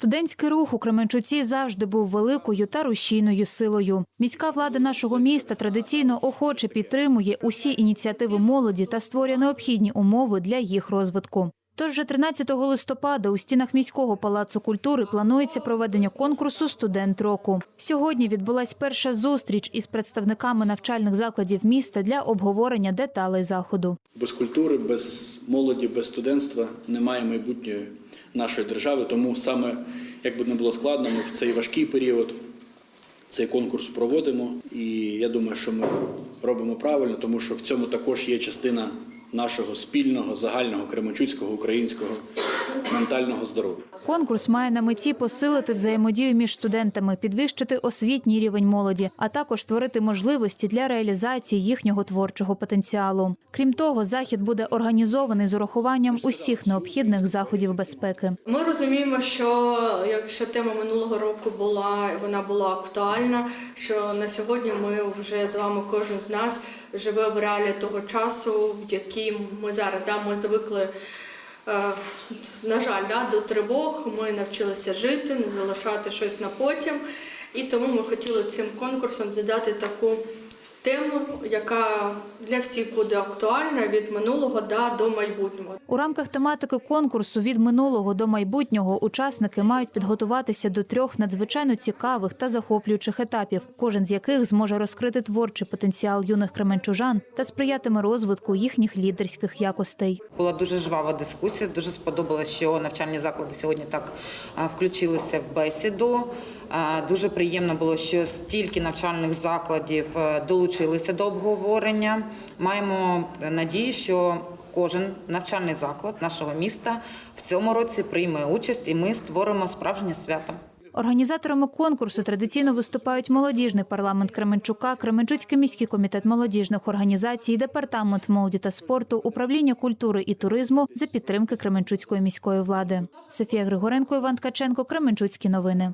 Студентський рух у Кременчуці завжди був великою та рушійною силою. Міська влада нашого міста традиційно охоче підтримує усі ініціативи молоді та створює необхідні умови для їх розвитку. Тож вже 13 листопада у стінах міського палацу культури планується проведення конкурсу Студент року. Сьогодні відбулась перша зустріч із представниками навчальних закладів міста для обговорення деталей заходу. Без культури, без молоді, без студентства немає майбутньої нашої держави. Тому саме, як би не було складно, ми в цей важкий період цей конкурс проводимо. І я думаю, що ми робимо правильно, тому що в цьому також є частина нашого спільного, загального кременчуцького, українського ментального здоров'я. Конкурс має на меті посилити взаємодію між студентами, підвищити освітній рівень молоді, а також створити можливості для реалізації їхнього творчого потенціалу. Крім того, захід буде організований з урахуванням усіх необхідних заходів безпеки. Ми розуміємо, що якщо тема минулого року була вона була актуальна, що на сьогодні ми вже з вами, кожен з нас живе в реалі того часу, в який ми зараз да, ми звикли. Е, На жаль, да, до тривог ми навчилися жити, не залишати щось на потім. І тому ми хотіли цим конкурсом задати таку тему, яка для всіх буде актуальна від минулого да, до майбутнього. У рамках тематики конкурсу від минулого до майбутнього учасники мають підготуватися до трьох надзвичайно цікавих та захоплюючих етапів, кожен з яких зможе розкрити творчий потенціал юних кременчужан та сприятиме розвитку їхніх лідерських якостей. Була дуже жвава дискусія. Дуже сподобалося, що навчальні заклади сьогодні так включилися в бесіду. Дуже приємно було, що стільки навчальних закладів е, долучилися до обговорення. Маємо надію, що кожен навчальний заклад нашого міста в цьому році прийме участь, і ми створимо справжнє свято. Організаторами конкурсу традиційно виступають молодіжний парламент Кременчука, Кременчуцький міський комітет молодіжних організацій, департамент молоді та спорту, управління культури і туризму за підтримки Кременчуцької міської влади. Софія Григоренко, Іван Ткаченко, Кременчуцькі новини.